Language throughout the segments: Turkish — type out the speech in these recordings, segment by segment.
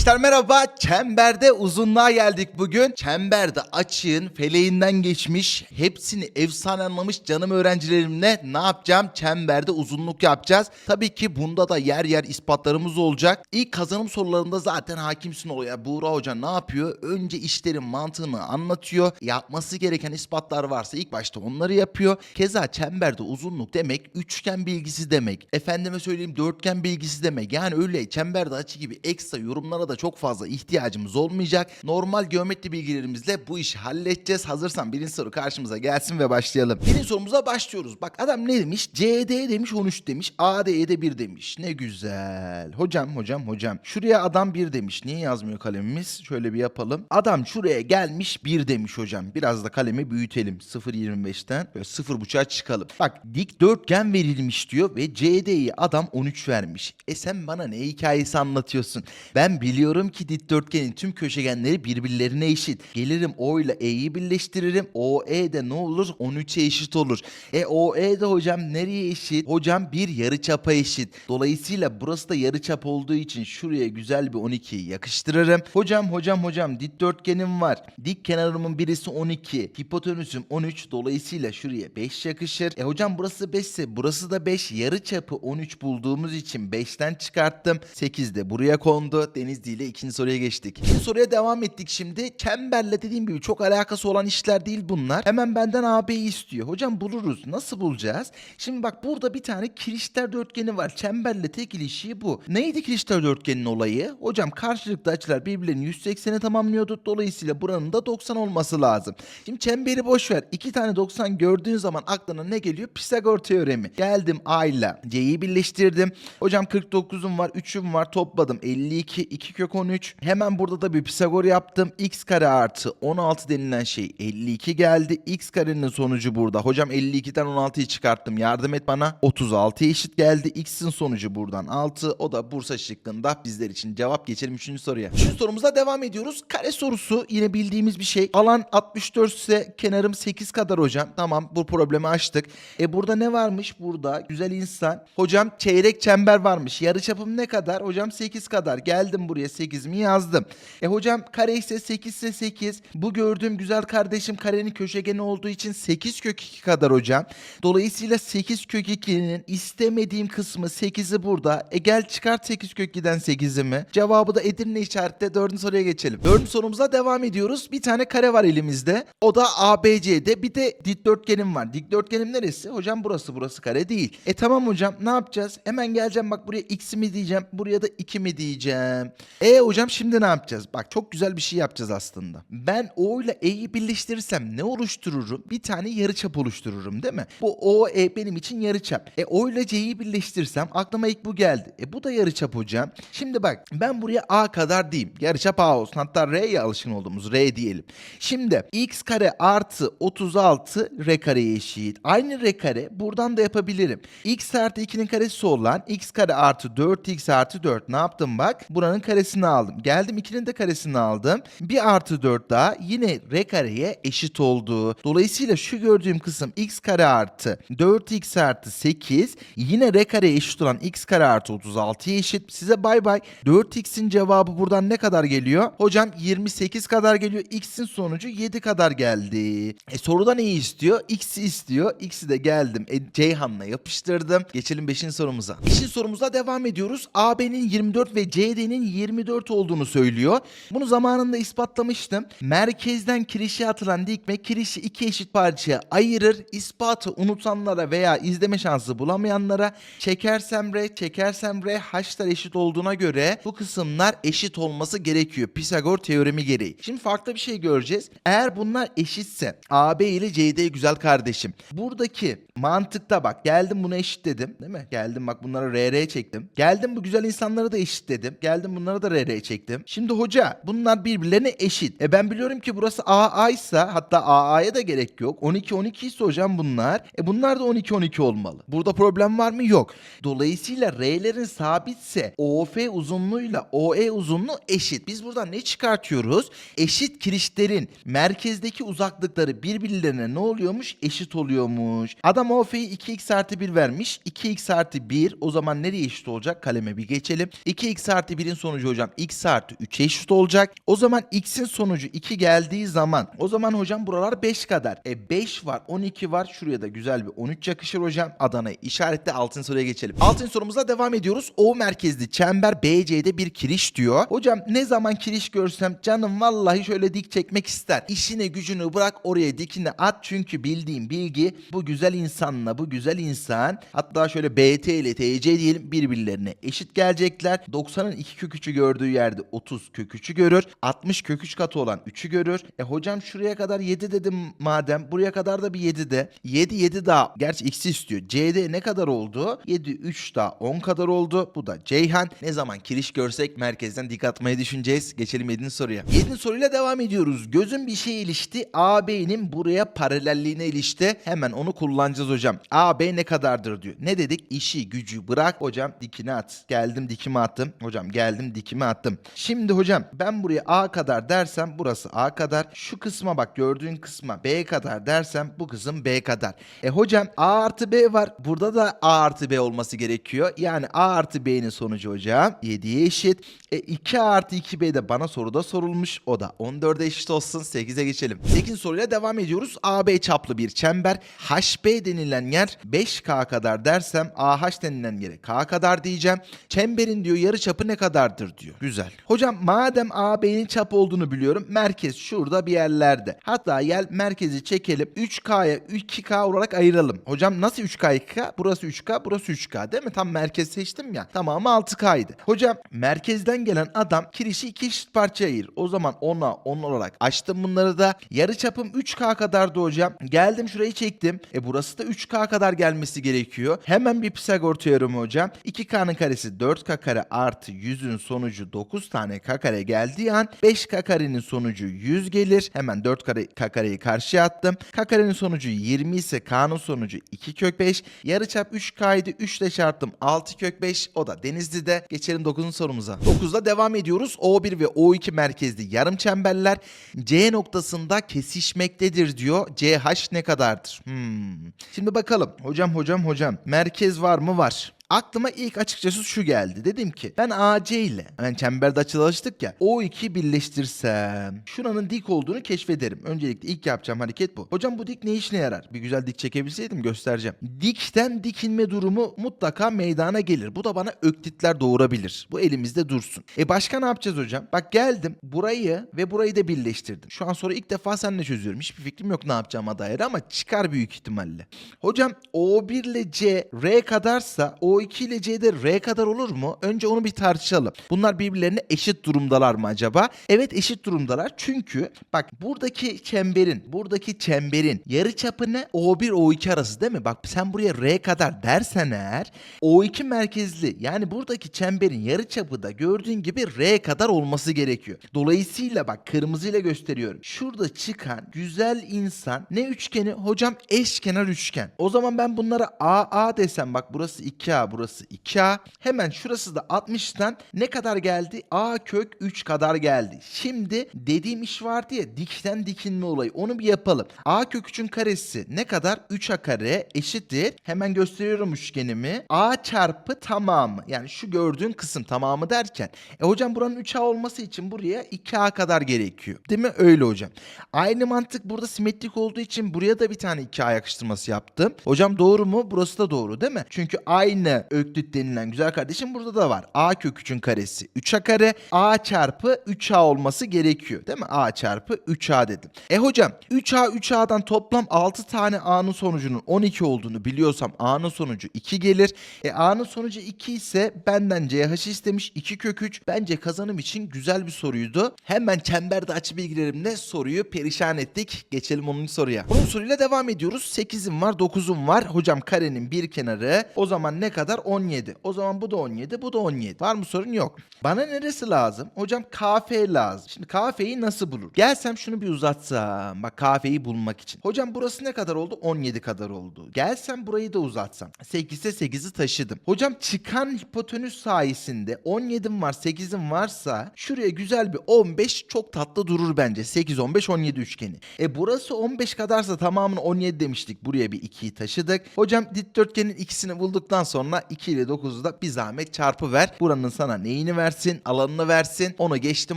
Gençler merhaba. Çemberde uzunluğa geldik bugün. Çemberde açığın feleğinden geçmiş, hepsini efsane anlamış canım öğrencilerimle ne yapacağım? Çemberde uzunluk yapacağız. Tabii ki bunda da yer yer ispatlarımız olacak. İlk kazanım sorularında zaten hakimsin oluyor. Buğra Hoca ne yapıyor? Önce işlerin mantığını anlatıyor. Yapması gereken ispatlar varsa ilk başta onları yapıyor. Keza çemberde uzunluk demek üçgen bilgisi demek. Efendime söyleyeyim dörtgen bilgisi demek. Yani öyle çemberde açı gibi ekstra yorumlara da çok fazla ihtiyacımız olmayacak. Normal geometri bilgilerimizle bu işi halledeceğiz. Hazırsan birinci soru karşımıza gelsin ve başlayalım. Birinci sorumuza başlıyoruz. Bak adam ne demiş? CD demiş 13 demiş. AD'ye de 1 demiş. Ne güzel. Hocam hocam hocam. Şuraya adam 1 demiş. Niye yazmıyor kalemimiz? Şöyle bir yapalım. Adam şuraya gelmiş 1 demiş hocam. Biraz da kalemi büyütelim. 0.25'ten böyle 0.5'a çıkalım. Bak dikdörtgen verilmiş diyor ve CD'yi adam 13 vermiş. E sen bana ne hikayesi anlatıyorsun? Ben biliyorum ki dikdörtgenin tüm köşegenleri birbirlerine eşit. Gelirim O ile E'yi birleştiririm. OE de ne olur? 13'e eşit olur. E OE de hocam nereye eşit? Hocam bir yarıçapa eşit. Dolayısıyla burası da yarıçap olduğu için şuraya güzel bir 12'yi yakıştırırım. Hocam hocam hocam dikdörtgenim var. Dik kenarımın birisi 12. Hipotenüsüm 13. Dolayısıyla şuraya 5 yakışır. E hocam burası 5 ise burası da 5. Yarıçapı 13 bulduğumuz için 5'ten çıkarttım. 8 de buraya kondu. Denizli ile ikinci soruya geçtik. İkinci soruya devam ettik şimdi. Çemberle dediğim gibi çok alakası olan işler değil bunlar. Hemen benden AB'yi istiyor. Hocam buluruz. Nasıl bulacağız? Şimdi bak burada bir tane kirişler dörtgeni var. Çemberle tek ilişiği bu. Neydi kirişler dörtgenin olayı? Hocam karşılıklı açılar birbirlerinin 180'i tamamlıyordu. Dolayısıyla buranın da 90 olması lazım. Şimdi çemberi boş ver. İki tane 90 gördüğün zaman aklına ne geliyor? Pisagor teoremi. Geldim A ile C'yi birleştirdim. Hocam 49'um var, 3'üm var. Topladım. 52, 2 kök 13. Hemen burada da bir Pisagor yaptım. X kare artı 16 denilen şey 52 geldi. X karenin sonucu burada. Hocam 52'den 16'yı çıkarttım. Yardım et bana. 36 eşit geldi. X'in sonucu buradan 6. O da Bursa şıkkında bizler için cevap. Geçelim 3. soruya. 3. sorumuza devam ediyoruz. Kare sorusu yine bildiğimiz bir şey. Alan 64 ise kenarım 8 kadar hocam. Tamam bu problemi açtık. E burada ne varmış? Burada güzel insan. Hocam çeyrek çember varmış. Yarıçapım ne kadar? Hocam 8 kadar. Geldim buraya 8'mi yazdım. E hocam kare ise 8 ise 8. Bu gördüğüm güzel kardeşim karenin köşegeni olduğu için 8 kök 2 kadar hocam. Dolayısıyla 8 kök 2'nin istemediğim kısmı 8'i burada. E gel çıkart 8 kök 2'den 8'i mi? Cevabı da Edirne işaretle 4. soruya geçelim. 4. sorumuza devam ediyoruz. Bir tane kare var elimizde. O da ABC'de. Bir de dikdörtgenim var. Dikdörtgenim neresi? Hocam burası burası kare değil. E tamam hocam ne yapacağız? Hemen geleceğim bak buraya x mi diyeceğim. Buraya da 2 mi diyeceğim. E hocam şimdi ne yapacağız? Bak çok güzel bir şey yapacağız aslında. Ben O ile E'yi birleştirirsem ne oluştururum? Bir tane yarıçap oluştururum değil mi? Bu O, E benim için yarıçap. E O ile C'yi birleştirsem aklıma ilk bu geldi. E bu da yarıçap hocam. Şimdi bak ben buraya A kadar diyeyim. Yarıçap A olsun. Hatta R'ye alışkın olduğumuz R diyelim. Şimdi x kare artı 36 R kareye eşit. Aynı R kare buradan da yapabilirim. x artı 2'nin karesi olan x kare artı 4x artı 4. Ne yaptım bak? Buranın karesini aldım. Geldim 2'nin de karesini aldım. Bir artı 4 daha yine R kareye eşit oldu. Dolayısıyla şu gördüğüm kısım x kare artı 4x artı 8 yine R kareye eşit olan x kare artı 36'ya eşit. Size bay bay. 4x'in cevabı buradan ne kadar geliyor? Hocam 28 kadar geliyor. X'in sonucu 7 kadar geldi. E soruda neyi istiyor? X'i istiyor. X'i de geldim. E, Ceyhan'la yapıştırdım. Geçelim 5. sorumuza. 5. sorumuza devam ediyoruz. AB'nin 24 ve CD'nin 24 olduğunu söylüyor. Bunu zamanında ispatlamıştım. Merkezden kirişe atılan dikme kirişi iki eşit parçaya ayırır. İspatı unutanlara veya izleme şansı bulamayanlara çekersem R, çekersem R haşlar eşit olduğuna göre bu kısımlar eşit olması gerekiyor. Pisagor teoremi gereği. Şimdi farklı bir şey göreceğiz. Eğer bunlar eşitse AB ile CD güzel kardeşim. Buradaki mantıkta bak geldim bunu eşitledim değil mi? Geldim bak bunlara RR çektim. Geldim bu güzel insanları da eşitledim. Geldim bunlara da RR çektim. Şimdi hoca bunlar birbirlerine eşit. E ben biliyorum ki burası AA ise hatta AA'ya da gerek yok. 12 12 ise hocam bunlar. E bunlar da 12 12 olmalı. Burada problem var mı? Yok. Dolayısıyla R'lerin sabitse OF uzunluğuyla OE uzunluğu eşit. Biz buradan ne çıkartıyoruz? Eşit kirişlerin merkezdeki uzaklıkları birbirlerine ne oluyormuş? Eşit oluyormuş. Adam OF'yi 2x artı 1 vermiş. 2x artı 1 o zaman nereye eşit olacak? Kaleme bir geçelim. 2x artı 1'in sonucu hocam x artı 3'e eşit olacak. O zaman x'in sonucu 2 geldiği zaman o zaman hocam buralar 5 kadar. E 5 var 12 var şuraya da güzel bir 13 yakışır hocam. Adana'yı işaretle altın soruya geçelim. Altın sorumuza devam ediyoruz. O merkezli çember BC'de bir kiriş diyor. Hocam ne zaman kiriş görsem canım vallahi şöyle dik çekmek ister. İşini gücünü bırak oraya dikini at çünkü bildiğim bilgi bu güzel insanla bu güzel insan hatta şöyle BT ile TC diyelim birbirlerine eşit gelecekler. 90'ın 2 kök 3'ü gördüğü yerde 30 kök 3'ü görür. 60 kök 3 katı olan 3'ü görür. E hocam şuraya kadar 7 dedim madem buraya kadar da bir 7 de. 7 7 daha gerçi x'i istiyor. C'de ne kadar oldu? 7 3 daha 10 kadar oldu. Bu da Ceyhan. Ne zaman kiriş görsek merkezden dik atmayı düşüneceğiz. Geçelim 7. soruya. 7. soruyla devam ediyoruz. Gözün bir şey ilişti. AB'nin buraya paralelliğine ilişti. Hemen onu kullanacağız hocam. AB ne kadardır diyor. Ne dedik? İşi gücü bırak hocam dikine at. Geldim dikime attım. Hocam geldim dikime attım. Şimdi hocam ben buraya A kadar dersem burası A kadar. Şu kısma bak gördüğün kısma B kadar dersem bu kısım B kadar. E hocam A artı B var. Burada da A artı B olması gerekiyor. Yani A artı B'nin sonucu hocam 7'ye eşit. E 2 artı 2B de bana soruda sorulmuş. O da 14'e eşit olsun. 8'e geçelim. 8 soruyla devam ediyoruz. AB çaplı bir çember. HB denilen yer 5K kadar dersem AH denilen yere K kadar diyeceğim. Çemberin diyor yarı çapı ne kadardır diyor. Güzel. Hocam madem AB'nin çap olduğunu biliyorum. Merkez şurada bir yerlerde. Hatta gel merkezi çekelim. 3K'ya 2K olarak ayıralım. Hocam nasıl 3K 2K? Burası 3K, burası 3K değil mi? Tam merkez seçtim ya. Tamamı 6K'ydı. Hocam merkezden gelen adam kirişi iki eşit parçaya ayır. O zaman 10'a 10 olarak açtım bunları da. Yarı çapım 3K kadardı hocam. Geldim şurayı çektim. E burası da 3K kadar gelmesi gerekiyor. Hemen bir Pisagor teoremi hocam. 2K'nın karesi 4K kare artı 100'ün sonucu 9 tane K kare geldiği an 5K karenin sonucu 100 gelir. Hemen 4 kare K kareyi karşıya attım. K karenin sonucu 20 ise K'nın sonucu 2 kök 5. Yarıçap 3K idi. 3 ile çarptım 6 kök 5. O da Denizli'de. Geçelim 9. sorumuza. 9'da devam ediyoruz. O1 ve O2 merkezli yarım çemberler C noktasında kesişmektedir diyor. CH ne kadardır? Hmm. Şimdi bakalım. Hocam hocam hocam. Merkez var mı? Var. Aklıma ilk açıkçası şu geldi. Dedim ki ben AC ile yani çemberde açılı alıştık ya o iki birleştirsem şuranın dik olduğunu keşfederim. Öncelikle ilk yapacağım hareket bu. Hocam bu dik ne işine yarar? Bir güzel dik çekebilseydim göstereceğim. Dikten dikinme durumu mutlaka meydana gelir. Bu da bana öklitler doğurabilir. Bu elimizde dursun. E başka ne yapacağız hocam? Bak geldim burayı ve burayı da birleştirdim. Şu an sonra ilk defa seninle çözüyorum. Hiçbir fikrim yok ne yapacağıma dair ama çıkar büyük ihtimalle. Hocam O1 ile C R kadarsa O2 ile C de R kadar olur mu? Önce onu bir tartışalım. Bunlar birbirlerine eşit durumdalar mı acaba? Evet eşit durumdalar. Çünkü bak buradaki çemberin, buradaki çemberin yarı çapı ne? O1 O2 arası değil mi? Bak sen buraya R kadar dersen eğer O2 merkezli yani buradaki çemberin yarı çapı da gördüğün gibi R kadar olması gerekiyor. Dolayısıyla bak kırmızıyla gösteriyorum. Şurada çıkan güzel insan ne üçgeni? Hocam eşkenar üçgen. O zaman ben bunlara AA desem bak burası 2A burası 2A. Hemen şurası da 60'tan ne kadar geldi? A kök 3 kadar geldi. Şimdi dediğim iş vardı ya dikten dikinme olayı onu bir yapalım. A kök 3'ün karesi ne kadar? 3A kare eşittir. Hemen gösteriyorum üçgenimi. A çarpı tamamı yani şu gördüğün kısım tamamı derken. E hocam buranın 3A olması için buraya 2A kadar gerekiyor. Değil mi? Öyle hocam. Aynı mantık burada simetrik olduğu için buraya da bir tane 2A yakıştırması yaptım. Hocam doğru mu? Burası da doğru değil mi? Çünkü aynı öklüt denilen güzel kardeşim burada da var. A kök 3'ün karesi 3A kare. A çarpı 3A olması gerekiyor. Değil mi? A çarpı 3A dedim. E hocam 3A 3A'dan toplam 6 tane A'nın sonucunun 12 olduğunu biliyorsam A'nın sonucu 2 gelir. E A'nın sonucu 2 ise benden CH istemiş 2 kök 3. Bence kazanım için güzel bir soruydu. Hemen çemberde açı bilgilerimle soruyu perişan ettik. Geçelim 10. soruya. 10. soruyla devam ediyoruz. 8'im var 9'um var. Hocam karenin bir kenarı o zaman ne kadar? 17. O zaman bu da 17 bu da 17. Var mı sorun yok. Bana neresi lazım? Hocam KF lazım. Şimdi KF'yi nasıl bulur? Gelsem şunu bir uzatsam. Bak KF'yi bulmak için. Hocam burası ne kadar oldu? 17 kadar oldu. Gelsem burayı da uzatsam. 8'e 8'i taşıdım. Hocam çıkan hipotenüs sayesinde 17'im var 8'im varsa şuraya güzel bir 15 çok tatlı durur bence. 8, 15, 17 üçgeni. E burası 15 kadarsa tamamını 17 demiştik. Buraya bir 2'yi taşıdık. Hocam dikdörtgenin ikisini bulduktan sonra sonra 2 ile 9'u da bir zahmet çarpı ver. Buranın sana neyini versin, alanını versin. Onu geçtim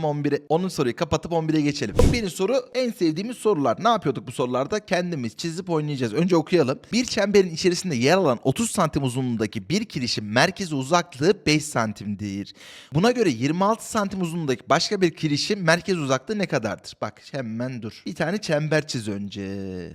11'e. Onun soruyu kapatıp 11'e geçelim. Benim soru en sevdiğimiz sorular. Ne yapıyorduk bu sorularda? Kendimiz çizip oynayacağız. Önce okuyalım. Bir çemberin içerisinde yer alan 30 santim uzunluğundaki bir kirişin merkezi uzaklığı 5 santimdir. Buna göre 26 santim uzunluğundaki başka bir kirişin merkez uzaklığı ne kadardır? Bak hemen dur. Bir tane çember çiz önce.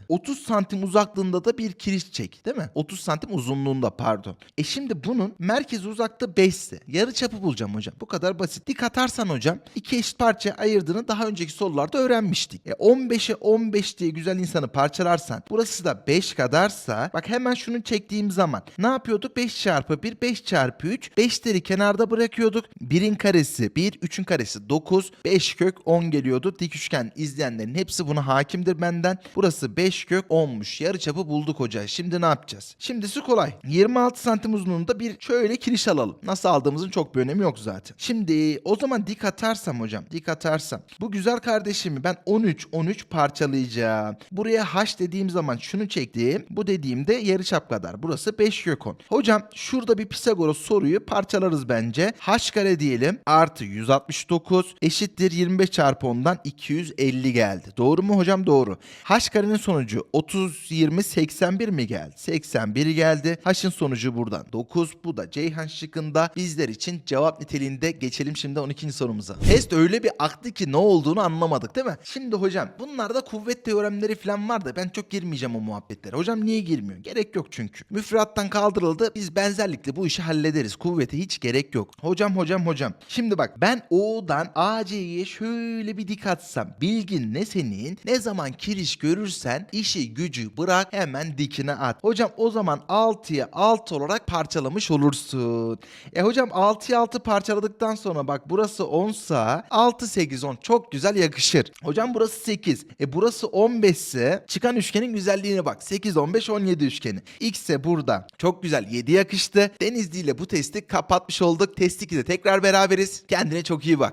30 santim uzaklığında da bir kiriş çek değil mi? 30 santim uzunluğunda pardon. E şimdi bunun merkez uzaklığı 5 ise yarı çapı bulacağım hocam. Bu kadar basit. Dik atarsan hocam iki eşit parça ayırdığını daha önceki sorularda öğrenmiştik. E 15'e 15 diye güzel insanı parçalarsan burası da 5 kadarsa bak hemen şunu çektiğim zaman ne yapıyorduk? 5 çarpı 1 5 çarpı 3 5'leri kenarda bırakıyorduk. 1'in karesi 1 3'ün karesi 9 5 kök 10 geliyordu. Dik üçgen izleyenlerin hepsi buna hakimdir benden. Burası 5 kök 10'muş. Yarıçapı bulduk hoca. Şimdi ne yapacağız? Şimdisi kolay. 26 santim uzunluğunda bir şöyle kiriş alalım. Nasıl aldığımızın çok bir önemi yok zaten. Şimdi o zaman dik atarsam hocam. Dik atarsam. Bu güzel kardeşimi ben 13 13 parçalayacağım. Buraya h dediğim zaman şunu çektim. Bu dediğimde yarıçap kadar. Burası 5 kök 10. Hocam şurada bir Pisagoras soruyu parçalarız bence. h kare diyelim. Artı 169 eşittir 25 çarpı 10'dan 250 geldi. Doğru mu hocam? Doğru. H karenin sonucu 30 20 81 mi geldi? 81 geldi. H'ın sonucu buradan 9. Bu da Ceyhan şıkkında bizler için cevap niteliğinde geçelim şimdi 12. sorumuza. Test öyle bir aktı ki ne olduğunu anlamadık değil mi? Şimdi hocam bunlarda kuvvet teoremleri falan var da ben çok girmeyeceğim o muhabbetlere. Hocam niye girmiyor? Gerek yok çünkü. Müfredattan kaldırıldı. Biz benzerlikle bu işi hallederiz. Kuvvete hiç gerek yok. Hocam hocam hocam. Şimdi bak ben O'dan AC'ye şöyle bir dik atsam. Bilgin ne senin? Ne zaman kiriş görürsen işi gücü bırak hemen dikine at. Hocam o zaman 6'ya 6 olarak parçalamış olursun. E hocam 6'ya 6 parçaladıktan sonra bak burası 10 sa 6 8 10 çok güzel yakışır. Hocam burası 8. E burası 15 ise çıkan üçgenin güzelliğine bak. 8 15 17 üçgeni. X ise burada. Çok güzel 7 yakıştı. Denizli ile bu testi kapatmış olduk. Test 2'de tekrar beraberiz. Kendine çok iyi bak.